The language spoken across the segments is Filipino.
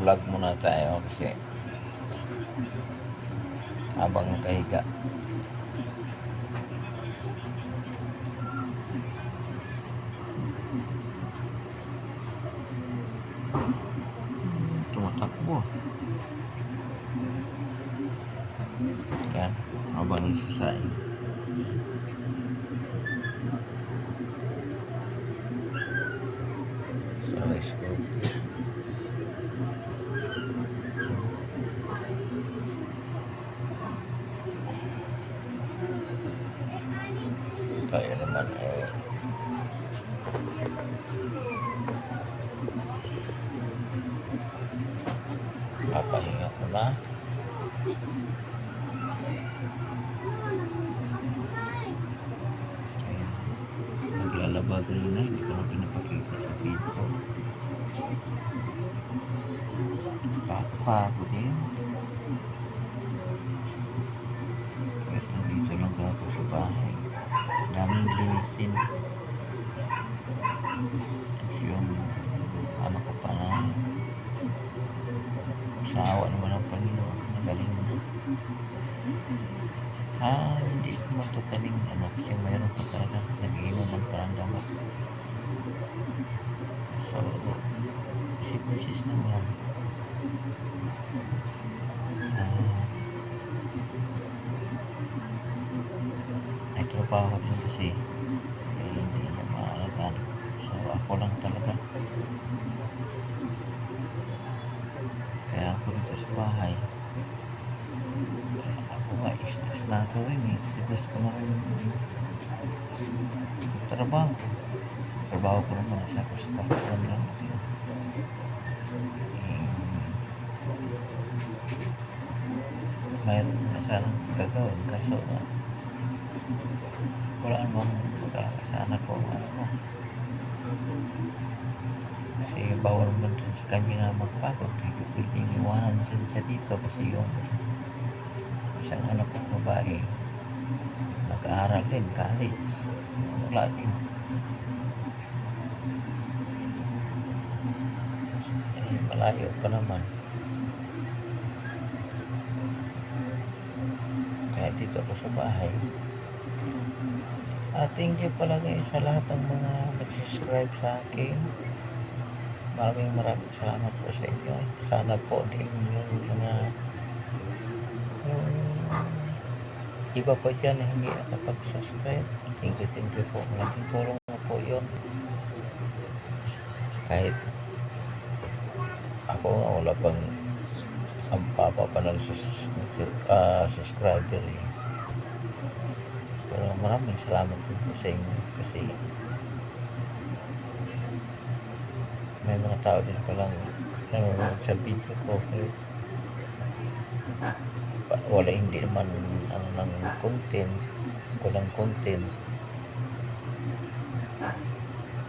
vlog muna tayo kasi habang nakahiga. Tumatakbo. Yan, habang nagsasaing. Tayo naman eh. Papahinga ko na. Naglalaba kanina, hindi ko na pinapakita sa video. Papagod din. Sa awa naman ng Panginoon, nagaling na. Ah, hindi ko matukaling ano kasi mayroon pa talaga nag-iinuman pa ng gamot. So, isip-isip naman. Ah, ay trabaho din kasi eh, hindi niya maalagaan. So, ako lang talaga. Kaya ako dito sa bahay. Ako nga, stress na ako rin eh. Kasi gusto ko na rin trabaho. Trabaho ko naman sa construction lang din. Eh, mayroon na sanang gagawin kaso nga wala namang magkakasana ko ano bawal naman din sa kanya nga magpagod. Ko pwedeng iwanan siya siya dito kasi yung isang anak kong babae nag-aaral din college. Wala din. Eh malayo pa naman. Kaya dito ako sa bahay. At thank you pala guys sa lahat ng mga nag-subscribe sa akin maraming maraming salamat po sa inyo. Sana po din yung mga yung iba pa dyan na hindi nakapag-subscribe. Thank you thank you po. Malaking tulong na po yun. Kahit ako nga wala pang ang papa pa ng sus- ah, subscriber eh. Pero maraming salamat din po sa inyo kasi may mga tao din palang nanonood sa video ko. Pa- wala hindi naman ano ng content. Walang content.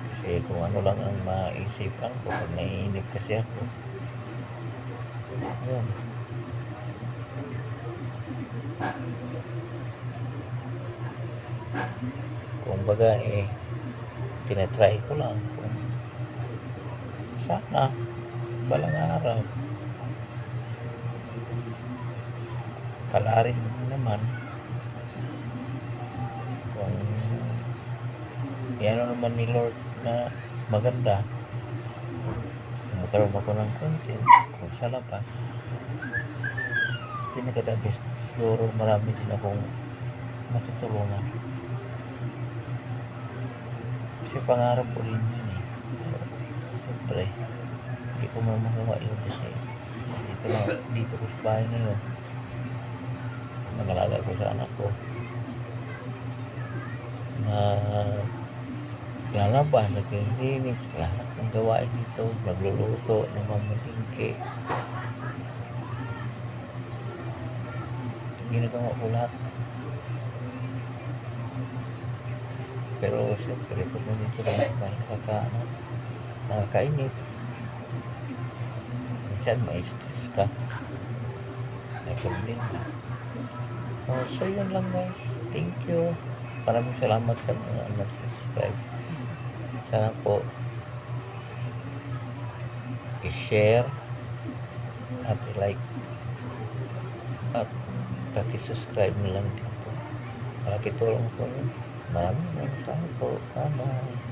Kasi kung ano lang ang maisipan ko pag naiinip kasi ako. Yun. Kung baga eh tinatry ko lang sana balang araw. Pala rin naman. Kung yan naman ni Lord na maganda magkaroon ako ng content kung sa labas. Pinakadabis siguro marami din akong matutulungan. Kasi pangarap ko rin yun eh siyempre hindi ko mamagawa yun kasi dito lang dito ko sa bahay ngayon nangalaga ko sa anak ko na lalaba, naglilinis, lahat ng gawain dito, nagluluto, namamalingke. Ginagawa ko lahat. Pero siyempre, pag nandito lang may nakaka, ano, nakakainip. Minsan may stress ka. May problema. Oh, so yun lang guys. Thank you. Maraming salamat sa mga nag-subscribe. Sana po i-share, at i-like at paki-subscribe na lang din po. Malaki tulong po yun. Maraming salamat po. Bye-bye.